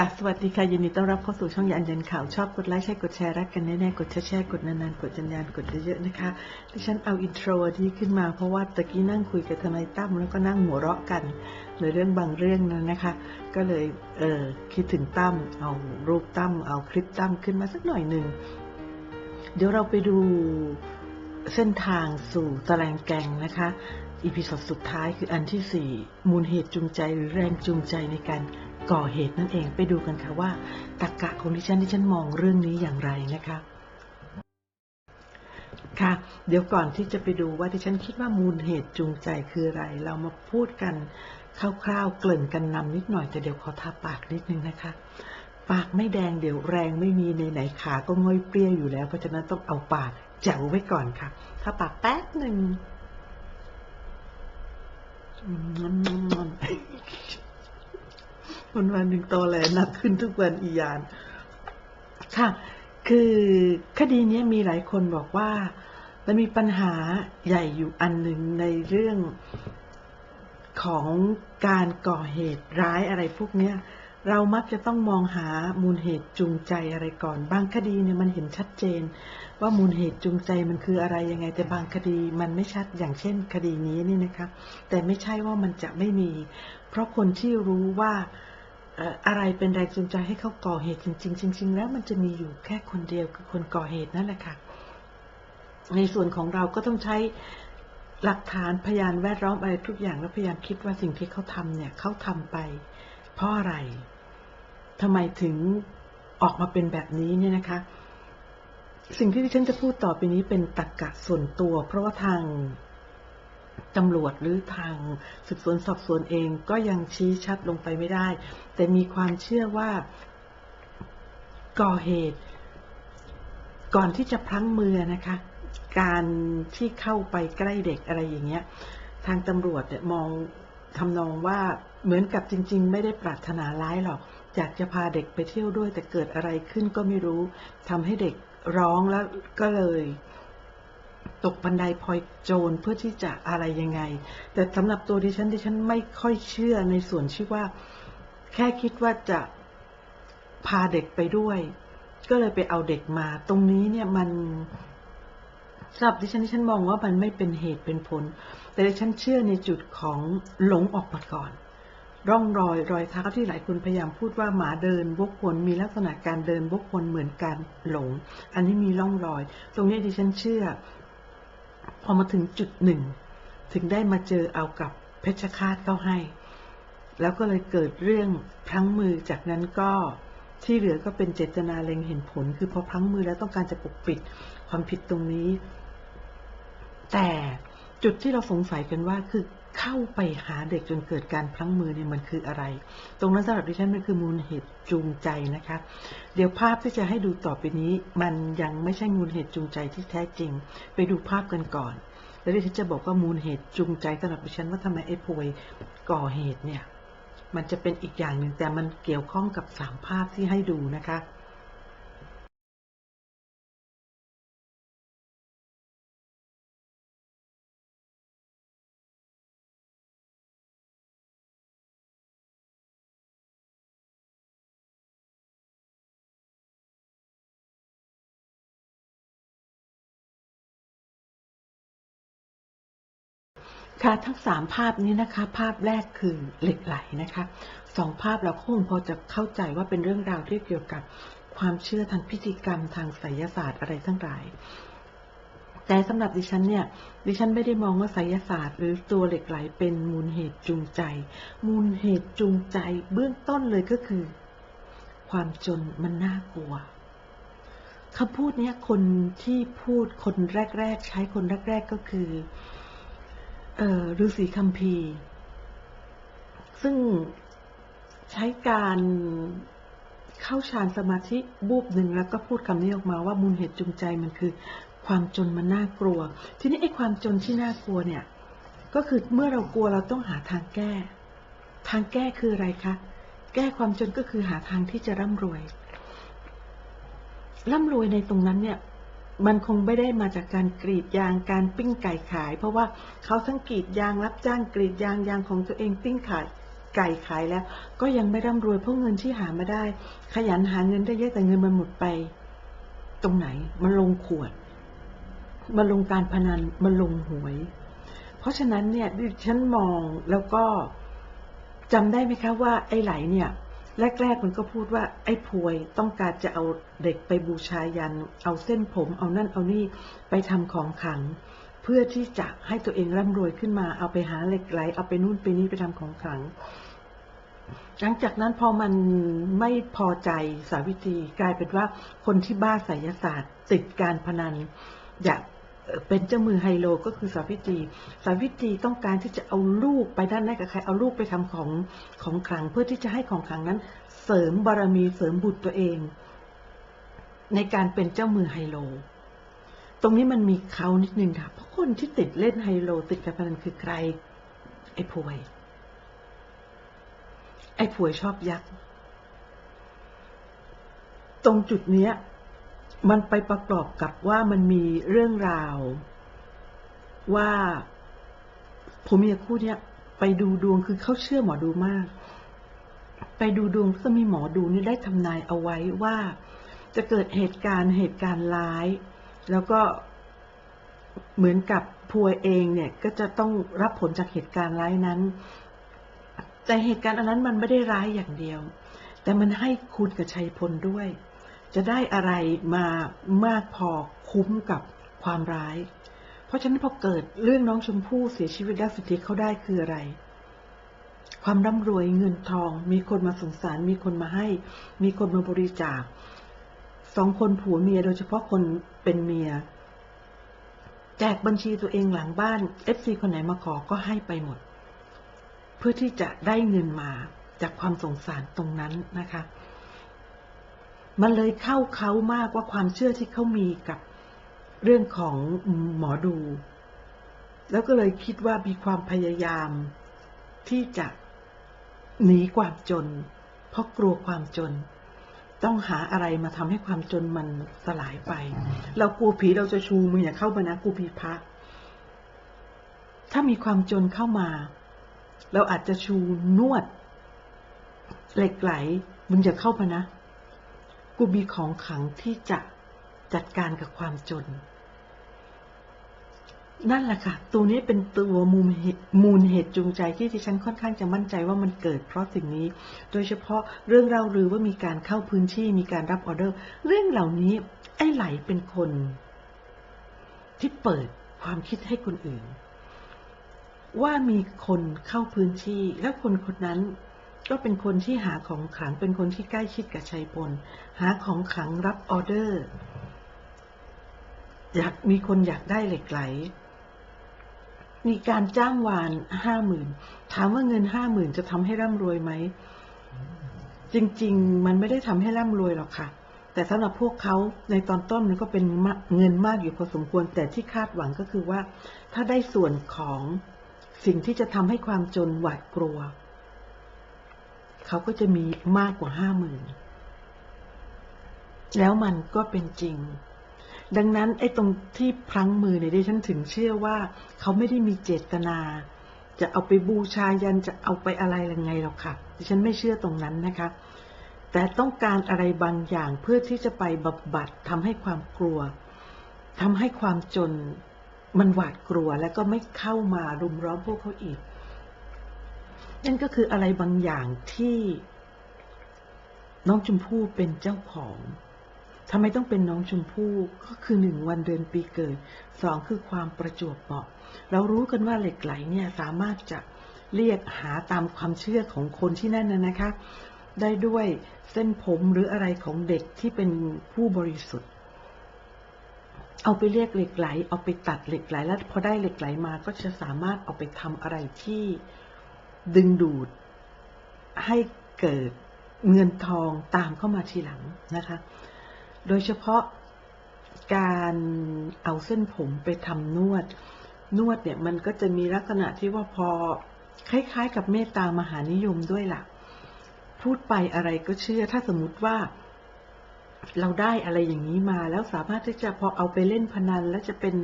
ค่ะ สวัสดีค่ะ ยินดีต้อนรับเข้าสู่ช่องยานยันข่าว ชอบกดไลค์ ใช่กดแชร์ รักกันแน่ๆ กดแชร์แชร์กดนานๆ กดจันยานกดเยอะๆ นะคะ ดิฉันเอาอินโทรที่ขึ้นมาเพราะว่าตะกี้นั่งคุยกับทนายตั้มแล้วก็นั่งหัวเราะกันในเรื่องบางเรื่องนั้นนะคะ ก็เลยเออคิดถึงตั้ม เอารูปตั้ม เอาคลิปตั้มขึ้นมาสักหน่อยหนึ่ง เดี๋ยวเราไปดูเส้นทางสู่ตะแลงแกงนะคะอีพิโซดสุดท้ายคืออันที่สี่มูลเหตุจูงใจหรือแรงจูงใจในการ ก่อเหตุนั่นเองไปดูกันค่ะว่าตรรกะของดิฉันที่ฉันมองเรื่องนี้อย่างไรนะคะค่ะเดี๋ยวก่อนที่จะไปดูว่าดิฉันคิดว่ามูลเหตุจูงใจคืออะไร เรามาพูดกันคร่าวๆเกริ่นกันนำนิดหน่อยแต่เดี๋ยวขอทาปากนิดนึงนะคะ ปากไม่แดงเดี๋ยวแรงไม่มีในไหนขาก็ง่อยเปรี้ยวอยู่แล้ว เพราะฉะนั้นต้องเอาปากแจ๋วไว้ก่อนค่ะถ้าปากแป๊บหนึ่ง วันวันหนึ่งโตแหลหนักขึ้นทุกวันอียาน ค่ะ คือคดีนี้มีหลายคนบอกว่า มันมีปัญหาใหญ่อยู่อันหนึ่งในเรื่องของการก่อเหตุร้ายอะไรพวกเนี้ยเรามักจะต้องมองหามูลเหตุจูงใจอะไรก่อน บางคดีเนี่ยมันเห็นชัดเจน ว่ามูลเหตุจูงใจมันคืออะไรยังไง แต่บางคดีมันไม่ชัดอย่างเช่นคดีนี้นี่นะคะ แต่ไม่ใช่ว่ามันจะไม่มี เพราะคนที่รู้ว่า อะไรเป็นแรงจูงใจให้เขาก่อเหตุจริงๆจริงๆแล้วมันจะมีอยู่แค่คนเดียวคือคนก่อเหตุนั่นแหละค่ะ ในส่วนของเราก็ต้องใช้หลักฐานพยานแวดล้อมอะไรทุกอย่างแล้วพยายามคิดว่าสิ่งที่เขาทำเนี่ยเขาทำไป เพราะอะไรทำไมถึงออกมาเป็นแบบนี้เนี่ยนะคะ สิ่งที่ดิฉันจะพูดต่อไปนี้เป็นตรรกะส่วนตัว เพราะว่าทาง ตำรวจหรือทางสืบสวนสอบสวนเองก็ยังชี้ชัดลงไปไม่ได้ แต่มีความเชื่อว่าก่อเหตุ ก่อนที่จะพลั้งมือนะคะ การที่เข้าไปใกล้เด็กอะไรอย่างเงี้ย ทางตำรวจเนี่ยมองทำนองว่าเหมือนกับจริง ๆ ไม่ได้ปรารถนาร้ายหรอกอยากจะพาเด็กไปเที่ยวด้วยแต่เกิดอะไรขึ้นก็ไม่รู้ทำให้เด็กร้องแล้วก็เลย ตกบันไดพลอยโจรเพื่อที่จะอะไรยังไง แต่สำหรับตัวดิฉันดิฉันไม่ค่อยเชื่อในส่วนที่ว่า แค่คิดว่าจะพาเด็กไปด้วย ก็เลยไปเอาเด็กมา ตรงนี้เนี่ยมันสำหรับดิฉันดิฉันมองว่ามันไม่เป็นเหตุเป็นผล แต่ดิฉันเชื่อในจุดของหลงออกมาก่อน ร่องรอยรอยเท้าที่หลายคนพยายามพูดว่าหมาเดินวกวนมีลักษณะการเดินวกวนเหมือนกันหลง อันนี้มีร่องรอย ตรงนี้ดิฉันเชื่อ อมาถึงจุดหนึ่ง ถึงได้มาเจอเอากับเพชฌฆาตเข้าให้ แล้วก็เลยเกิดเรื่องพลั้งมือจากนั้นก็ที่เหลือก็เป็นเจตนาเล็งเห็นผล คือพอพลั้งมือแล้วต้องการจะปกปิดความผิดตรงนี้ แต่จุดที่เราสงสัยกันว่าคือ เข้าไปหาเด็กจนเกิดการพลั้งมือเนี่ยมันคืออะไร ตรงนั้นสำหรับดิฉันมันคือมูลเหตุจูงใจนะคะ เดี๋ยวภาพที่จะให้ดูต่อไปนี้ มันยังไม่ใช่มูลเหตุจูงใจที่แท้จริง ไปดูภาพกันก่อน แล้วดิฉันจะบอกว่ามูลเหตุจูงใจสำหรับดิฉันว่าทำไมไอ้พวยก่อเหตุเนี่ย มันจะเป็นอีกอย่างหนึ่งแต่มันเกี่ยวข้องกับสามภาพที่ให้ดูนะคะ ค่ะทั้งสามภาพนี้นะคะ ภาพแรกคือเหล็กไหลนะคะสองภาพเราคงพอจะเข้าใจว่าเป็นเรื่องราวที่เกี่ยวกับความเชื่อทางพิธีกรรมทางไสยศาสตร์อะไรทั้งหลาย แต่สำหรับดิฉันเนี่ย ดิฉันไม่ได้มองว่าไสยศาสตร์ หรือตัวเหล็กไหลเป็นมูลเหตุจูงใจ มูลเหตุจูงใจเบื้องต้นเลยก็คือ ความจนมันน่ากลัวคำพูดเนี้ยคนที่พูดคนแรก ๆ ใช้คนแรก ๆก็คือ ฤาษีคัมภีร์ ซึ่งใช้การเข้าฌานสมาธิบูบหนึ่งแล้วก็พูดคำนี้ออกมาว่ามูลเหตุจูงใจมันคือ ความจนมันน่ากลัว ทีนี้ไอ้ความจนที่น่ากลัวเนี่ย ก็คือเมื่อเรากลัวเราต้องหาทางแก้ ทางแก้คืออะไรคะ แก้ความจนก็คือหาทางที่จะร่ำรวย ร่ำรวยในตรงนั้นเนี่ย มันคงไม่ได้มาจากการกรีดยางการปิ้งไก่ขาย เพราะว่าเขาทั้งกรีดยางรับจ้างกรีดยางยางของตัวเองปิ้งขายไก่ขายแล้ว ก็ยังไม่ร่ำรวยเพราะเงินที่หามาได้ ขยันหาเงินได้เยอะแต่เงินมันหมดไป ตรงไหนมันลงขวดมันลงการพนันมันลงหวย เพราะฉะนั้นเนี่ยดิฉันมองแล้วก็จำได้ไหมคะว่าไอ้ไหลเนี่ย แรกๆมันก็พูดว่าไอ้พวยต้องการจะเอาเด็กไปบูชายัน เอาเส้นผมเอานั่นเอานี่ไปทำของขัง เพื่อที่จะให้ตัวเองร่ำรวยขึ้นมาเอาไปหาเหล็กไหลเอาไปนู่นไปนี่ไปทำของขัง หลังจากนั้นพอมันไม่พอใจสาวิตรีกลายเป็นว่าคนที่บ้าไสยศาสตร์ติดการพนันอยาก เป็นเจ้ามือไฮโลก็คือสาวิตรี สาวิตรีต้องการที่จะเอาลูกไปด้านแรกกับใครเอาลูกไปทำของของขลังเพื่อที่จะให้ของขลังนั้น เสริมบารมีเสริมบุตรตัวเอง ในการเป็นเจ้ามือไฮโล ตรงนี้มันมีเขานิดนึงค่ะเพราะคนที่ติดเล่นไฮโลติดการพนันคือใคร ไอ้พวย ไอ้ผวยชอบยักษ์ตรงจุดเนี้ย มันไปประกอบกับว่ามันมีเรื่องราว ว่าผัวเมียคู่เนี้ยไปดูดวงคือเขาเชื่อหมอดูมาก ไปดูดวงก็มีหมอดูนี่ได้ทำนายเอาไว้ว่า จะเกิดเหตุการณ์เหตุการณ์ร้าย แล้วก็เหมือนกับพัวเองเนี่ยก็จะต้องรับผลจากเหตุการณ์ร้ายนั้น แต่เหตุการณ์อันนั้นมันไม่ได้ร้ายอย่างเดียว แต่มันให้คุณกับชัยพลด้วย จะได้อะไรมามากพอคุ้มกับความร้าย เพราะฉะนั้นพอเกิดเรื่องน้องชมพู่เสียชีวิตแล้วสิ่งที่เขาได้คืออะไร ความร่ำรวยเงินทอง มีคนมาสงสาร มีคนมาให้ มีคนมาบริจาคสองคนผัวเมียโดยเฉพาะคนเป็นเมียแจกบัญชีตัวเองหลังบ้านเอฟซีคนไหนมาขอก็ให้ไปหมด เพื่อที่จะได้เงินมาจากความสงสารตรงนั้นนะคะ มันเลยเข้าเขามากว่าความเชื่อที่เขามีกับเรื่องของหมอดู แล้วก็เลยคิดว่ามีความพยายามที่จะหนีความจน เพราะกลัวความจน ต้องหาอะไรมาทำให้ความจนมันสลายไป เรากลัวผีเราจะชูมืออย่าเข้ามานะกลัวผีพระถ้ามีความจนเข้ามา เราอาจจะชูนวดเหล็กไหลมึงอย่าเข้ามานะ กูมีของขังที่จะจัดการกับความจน นั่นแหละค่ะ ตัวนี้เป็นตัวมูลเหตุมูลเหตุจูงใจที่ดิฉันค่อนข้างจะมั่นใจว่ามันเกิดเพราะสิ่งนี้ โดยเฉพาะเรื่องเล่าลือว่ามีการเข้าพื้นที่มีการรับออเดอร์ เรื่องเหล่านี้ไอ้ไหลเป็นคน ที่เปิดความคิดให้คนอื่น ว่ามีคนเข้าพื้นที่แล้วคนคนนั้น ก็เป็นคนที่หาของขลังเป็นคนที่ใกล้ชิดกับชัยพลหาของขลังรับออเดอร์ อยากมีคนอยากได้เหล็กไหล มีการจ้างวานห้าหมื่นถามว่าเงินห้าหมื่นจะทำให้ร่ำรวยไหม จริง ๆ มันไม่ได้ทำให้ร่ำรวยหรอกค่ะ แต่สำหรับพวกเขาในตอนต้นมันก็เป็นเงินมากอยู่พอสมควร แต่ที่คาดหวังก็คือว่า ถ้าได้ส่วนของสิ่งที่จะทำให้ความจนหวาดกลัว เขาก็จะมีมากกว่าห้าหมื่นแล้วมันก็เป็นจริง ดังนั้นไอ้ตรงที่พลั้งมือเนี่ยดิฉันถึงเชื่อว่า เขาไม่ได้มีเจตนา จะเอาไปบูชายันจะเอาไปอะไรยังไงหรอกค่ะ ดิฉันไม่เชื่อตรงนั้นนะคะ แต่ต้องการอะไรบางอย่างเพื่อที่จะไปบำบัดทำให้ความกลัวทำให้ความจนมันหวาดกลัวแล้วก็ไม่เข้ามารุมร้อมพวกเขาอีก นั่นก็คืออะไรบางอย่างที่น้องชมพู่เป็นเจ้าของทำไมต้องเป็นน้องชมพู่ก็คือหนึ่งวันเดือนปีเกิดสองคือความประจวบเหมาะ เรารู้กันว่าเหล็กไหลเนี่ยสามารถจะเรียกหาตามความเชื่อของคนที่นั่นนะนะคะ ได้ด้วยเส้นผมหรืออะไรของเด็กที่เป็นผู้บริสุทธิ์ เอาไปเรียกเหล็กไหล เอาไปตัดเหล็กไหลแล้วพอได้เหล็กไหลมาก็จะสามารถเอาไปทำอะไรที่ ดึงดูดให้เกิดเงินทองตามเข้ามาทีหลังนะคะ โดยเฉพาะการเอาเส้นผมไปทำนวด นวดเนี่ยมันก็จะมีลักษณะที่ว่าพอคล้ายๆ กับเมตตามหานิยมด้วยล่ะ พูดไปอะไรก็เชื่อ ถ้าสมมติว่า เราได้อะไรอย่างนี้มาแล้วสามารถที่จะพอเอาไปเล่นพนันแล้วจะเป็น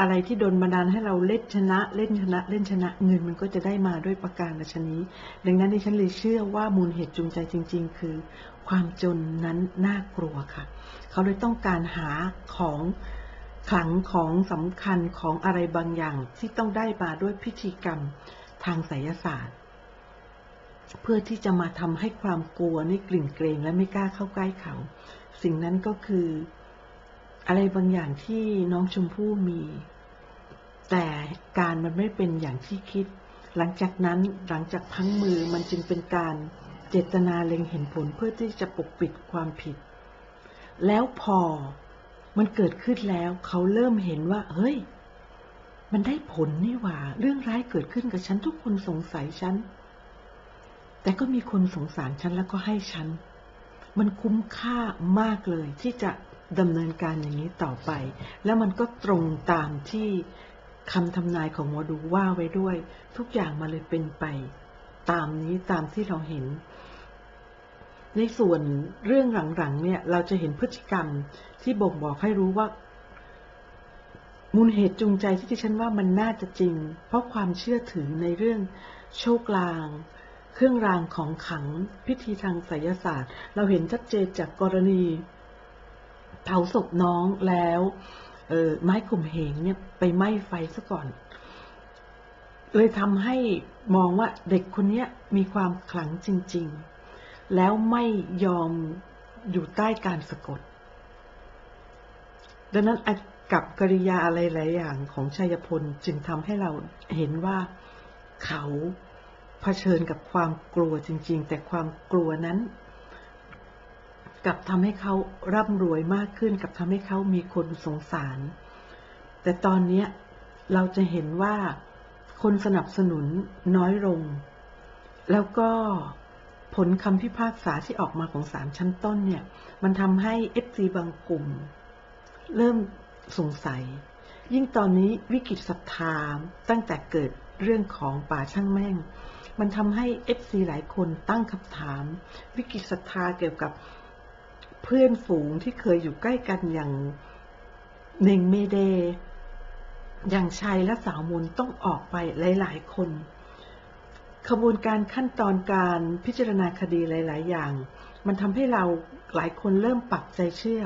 อะไรที่โดนบันดาลให้เราเล่นชนะเล่นชนะเล่นชนะเงินมันก็จะได้มาด้วยประการฉนี้ ดังนั้นดิฉันเลยเชื่อว่ามูลเหตุจูงใจจริง ๆ คือ ความจนนั้นน่ากลัวค่ะ เขาเลยต้องการหาของขลังของสำคัญของอะไรบางอย่างที่ต้องได้มาด้วยพิธีกรรมทางไสยศาสตร์ เพื่อที่จะมาทำให้ความกลัวนี่กลิ่นเกรงและไม่กล้าเข้าใกล้เขา สิ่งนั้นก็คือ อะไรบางอย่างที่น้องชมพู่มี แต่การมันไม่เป็นอย่างที่คิด หลังจากนั้นหลังจากพังมือมันจึงเป็นการเจตนาเล็งเห็นผลเพื่อที่จะปกปิดความผิด แล้วพอมันเกิดขึ้นแล้วเขาเริ่มเห็นว่า เฮ้ย มันได้ผลนี่หว่า เรื่องร้ายเกิดขึ้นกับฉันทุกคนสงสัยฉัน แต่ก็มีคนสงสารฉันแล้วก็ให้ฉัน มันคุ้มค่ามากเลยที่จะ ดำเนินการอย่างนี้ต่อไป แล้วมันก็ตรงตามที่คำทำนายของหมอดูว่าไว้ด้วย ทุกอย่างมาเลยเป็นไป ตามนี้ตามที่เราเห็น ในส่วนเรื่องหลังๆ เนี่ย เราจะเห็นพฤติกรรมที่บ่งบอกให้รู้ว่า มูลเหตุจูงใจที่ดิฉันว่ามันน่าจะจริง เพราะความเชื่อถือในเรื่องโชคลางเครื่องรางของขังพิธีทางไสยศาสตร์ เราเห็นชัดเจนจากกรณี เผาศพน้องแล้วออไม้ข่มเหงเนี่ยไปไหม้ไฟซะก่อน เลยทำให้มองว่าเด็กคนนี้มีความขลังจริง ๆ แล้วไม่ยอมอยู่ใต้การสะกด ดังนั้นกับกริยาอะไรหลายอย่างของชัยพลจึงทำให้เราเห็นว่าเขาเผชิญกับความกลัวจริง ๆ แต่ความกลัวนั้น กับทำให้เขาร่ำรวยมากขึ้น กับทำให้เขามีคนสงสาร แต่ตอนนี้เราจะเห็นว่าคนสนับสนุนน้อยลง แล้วก็ผลคำพิพากษาที่ออกมาของศาลชั้นต้นเนี่ย มันทำให้เอฟซีบางกลุ่ม เริ่มสงสัย ยิ่งตอนนี้วิกฤตศรัทธาตั้งแต่เกิดเรื่องของป่าช่างแม่ง มันทำให้เอฟซีหลายคนตั้งคำถาม วิกฤตศรัทธาเกี่ยวกับ เพื่อนฝูงที่เคยอยู่ใกล้กันอย่างเน่งเมเดอย่างชัยและสาวมนต้องออกไปหลาย ๆ คนขบวนการขั้นตอนการพิจารณาคดีหลาย ๆ อย่าง มันทำให้เราหลายคนเริ่มปักใจเชื่อ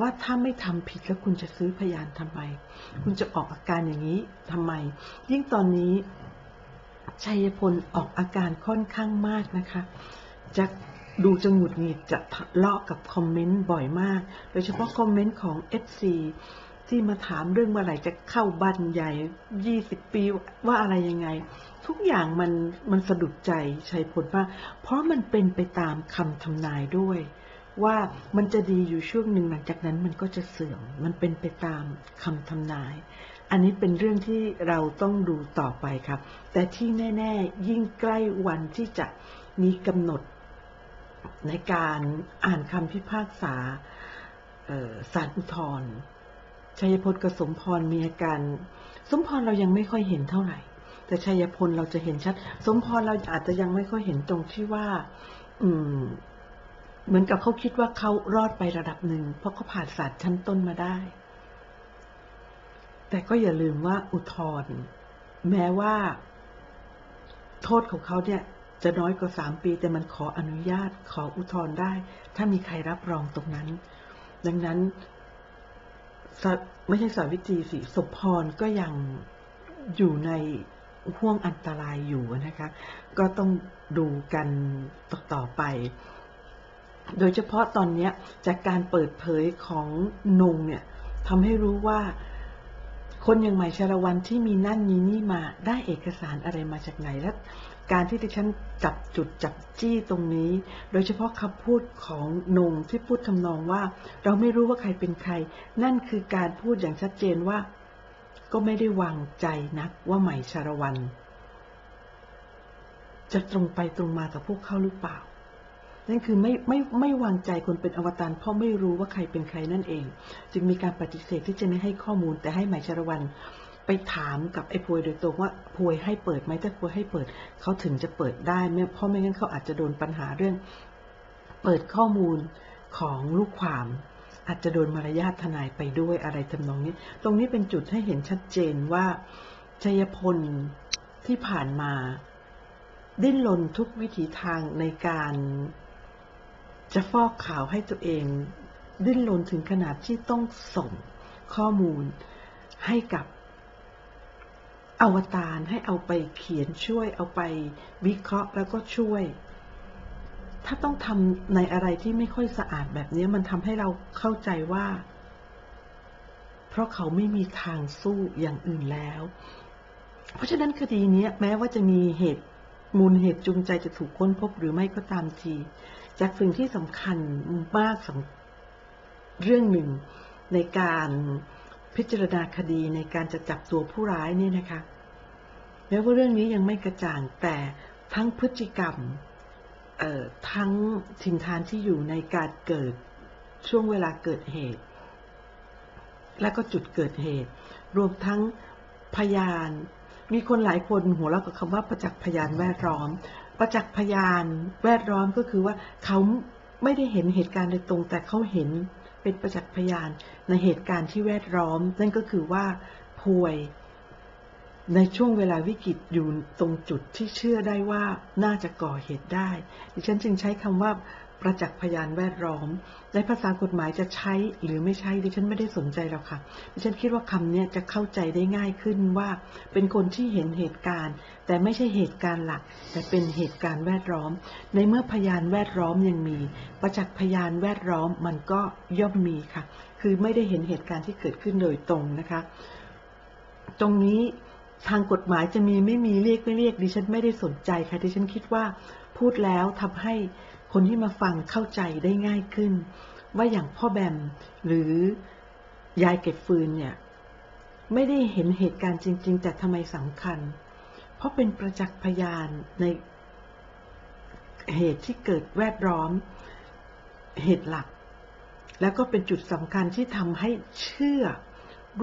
ว่าถ้าไม่ทำผิดแล้วคุณจะซื้อพยานทำไม คุณจะออกอาการอย่างนี้ทำไม ยิ่งตอนนี้ชัยพลออกอาการค่อนข้างมากนะคะจะ ดูจะหงุดหงิดจะทะเลาะกับคอมเมนต์บ่อยมาก โดยเฉพาะคอมเมนต์ของ FC ที่มาถามเรื่องเมื่อไหร่จะเข้าบันใหญ่ 20 ปีว่าอะไรยังไง ทุกอย่างมันมันสะดุดใจชัยพลมากเพราะมันเป็นไปตามคำทำนายด้วย ว่ามันจะดีอยู่ช่วงหนึ่งหลังจากนั้นมันก็จะเสื่อม มันเป็นไปตามคำทำนาย อันนี้เป็นเรื่องที่เราต้องดูต่อไปครับ แต่ที่แน่ ๆ ยิ่งใกล้วันที่จะมีกำหนด ในการอ่านคำพิพากษาสารอุทธรชัยพลกับสมพรมีอาการ สมพรเรายังไม่ค่อยเห็นเท่าไหร่ แต่ชัยพลเราจะเห็นชัด สมพรเราอาจจะยังไม่ค่อยเห็นตรงที่ว่า อืม เหมือนกับเขาคิดว่าเขารอดไประดับหนึ่ง เพราะเขาผ่านศาสตร์ชั้นต้นมาได้ แต่ก็อย่าลืมว่าอุทธรแม้ว่า โทษของเขาเนี่ย จะน้อยกว่าสามปีแต่มันขออนุญาตขออุทธรณ์ได้ ถ้ามีใครรับรองตรงนั้น ดังนั้นไม่ใช่สาวิตรีสิสมพรก็ยังอยู่ในห่วงอันตรายอยู่นะคะ ก็ต้องดูกันต่อต่อไป โดยเฉพาะตอนนี้จากการเปิดเผยของนงเนี่ยทำให้รู้ว่า คนอย่างใหม่ชาละวันที่มีนั่นมีนี่มาได้เอกสารอะไรมาจากไหนและการที่ดิฉันจับจุดจับจี้ตรงนี้ โดยเฉพาะคำพูดของนงที่พูดทำนองว่า เราไม่รู้ว่าใครเป็นใคร นั่นคือการพูดอย่างชัดเจนว่า ก็ไม่ได้วางใจนักว่าใหม่ชาละวัน จะตรงไปตรงมากับพวกเขาหรือเปล่า นั่นคือไม่ไม่ไม่วางใจคนเป็นอวตารเพราะไม่รู้ว่าใครเป็นใครนั่นเอง จึงมีการปฏิเสธที่จะไม่ให้ข้อมูลแต่ให้หมายชรวันไปถามกับไอ้พวยโดยตรงว่าพวยให้เปิดไหมถ้าพวยให้เปิดเขาถึงจะเปิดได้ไม่เพราะไม่งั้นเขาอาจจะโดนปัญหาเรื่อง เปิดข้อมูลของลูกความอาจจะโดนมารยาททนายไปด้วยอะไรทำนองนี้ ตรงนี้เป็นจุดให้เห็นชัดเจนว่าชัยพลที่ผ่านมา ดิ้นรนทุกวิถีทางในการ จะฟอกข่าวให้ตัวเอง ดิ้นรนถึงขนาดที่ต้องส่งข้อมูลให้กับอวตารให้เอาไปเขียนช่วยเอาไปวิเคราะห์แล้วก็ช่วย ถ้าต้องทำในอะไรที่ไม่ค่อยสะอาดแบบนี้มันทำให้เราเข้าใจว่า เพราะเขาไม่มีทางสู้อย่างอื่นแล้ว เพราะฉะนั้นคดีนี้แม้ว่าจะมีเหตุมูลเหตุจูงใจจะถูกค้นพบหรือไม่ก็ตามที จากสิ่งที่สำคัญมากสเรื่องหนึ่งในการพิจารณาคดีในการจะจับตัวผู้ร้ายเนี่ยนะคะแม้ว่าเรื่องนี้ยังไม่กระจ่างแต่ทั้งพฤติกรรมทั้งถิ่นฐานที่อยู่ในการเกิดช่วงเวลาเกิดเหตุ และก็จุดเกิดเหตุ รวมทั้งพยาน มีคนหลายคนหัวเราะกับคำว่าประจักษ์พยานแวดล้อม ประจักษ์พยานแวดล้อมก็คือว่าเขาไม่ได้เห็นเหตุการณ์โดยตรง แต่เขาเห็นเป็นประจักษ์พยานในเหตุการณ์ที่แวดล้อม นั่นก็คือว่าพวยในช่วงเวลาวิกฤตอยู่ตรงจุดที่เชื่อได้ว่าน่าจะก่อเหตุได้ ดิฉันจึงใช้คำว่า ประจักษ์พยานแวดล้อม ในภาษากฎหมายจะใช้หรือไม่ใช้ดิฉันไม่ได้สนใจแล้วค่ะ ดิฉันคิดว่าคำนี้จะเข้าใจได้ง่ายขึ้นว่า เป็นคนที่เห็นเหตุการณ์ แต่ไม่ใช่เหตุการณ์หลัก แต่เป็นเหตุการณ์แวดล้อม ในเมื่อพยานแวดล้อมยังมี ประจักษ์พยานแวดล้อมมันก็ย่อมมีค่ะ คือไม่ได้เห็นเหตุการณ์ที่เกิดขึ้นโดยตรงนะคะ ตรงนี้ทางกฎหมายจะมีไม่มีเรียกไม่เรียกดิฉันไม่ได้สนใจค่ะดิฉันคิดว่าพูดแล้วทำให้ คนที่มาฟังเข้าใจได้ง่ายขึ้น ว่าอย่างพ่อแบมหรือยายเก็บฟืนเนี่ยไม่ได้เห็นเหตุการณ์จริง ๆ แต่ทำไมสำคัญ เพราะเป็นประจักษ์พยานในเหตุที่เกิดแวดล้อม เหตุหลัก แล้วก็เป็นจุดสำคัญที่ทำให้เชื่อ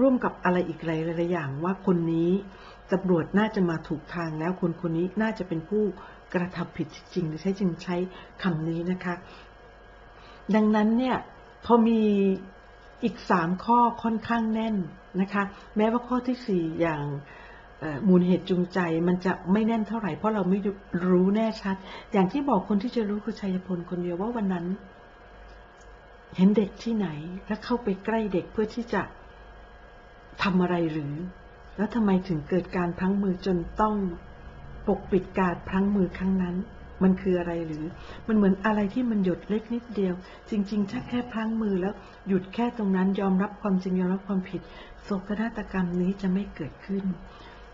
ร่วมกับอะไรอีกหลายๆอย่างว่าคนนี้ตำรวจน่าจะมาถูกทางแล้วคนคนนี้น่าจะเป็นผู้ กระทำผิดจริงใช้จึงใช้คำนี้นะคะ ดังนั้นเนี่ยพอมีอีกสามข้อค่อนข้างแน่นนะคะ แม้ว่าข้อที่สี่อย่างมูลเหตุจูงใจมันจะไม่แน่นเท่าไหร่เพราะเราไม่รู้แน่ชัด อย่างที่บอกคนที่จะรู้คือชัยพลคนเดียวว่าวันนั้น เห็นเด็กที่ไหน และเข้าไปใกล้เด็กเพื่อที่จะทำอะไรหรือ แล้วทำไมถึงเกิดการพังมือจนต้อง ปกปิดการพังมือครั้งนั้น มันคืออะไรหรือ มันเหมือนอะไรที่มันหยดเล็กนิดเดียว จริงๆถ้าแค่พังมือแล้วหยุดแค่ตรงนั้นยอมรับความจริงยอมรับความผิดโศกนาฏกรรมนี้จะไม่เกิดขึ้น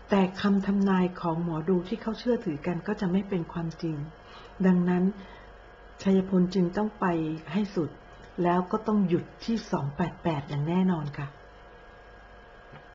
แต่คำทำนายของหมอดูที่เขาเชื่อถือกันก็จะไม่เป็นความจริง ดังนั้นชัยพลจึงต้องไปให้สุด แล้วก็ต้องหยุดที่ 288 อย่างแน่นอนค่ะ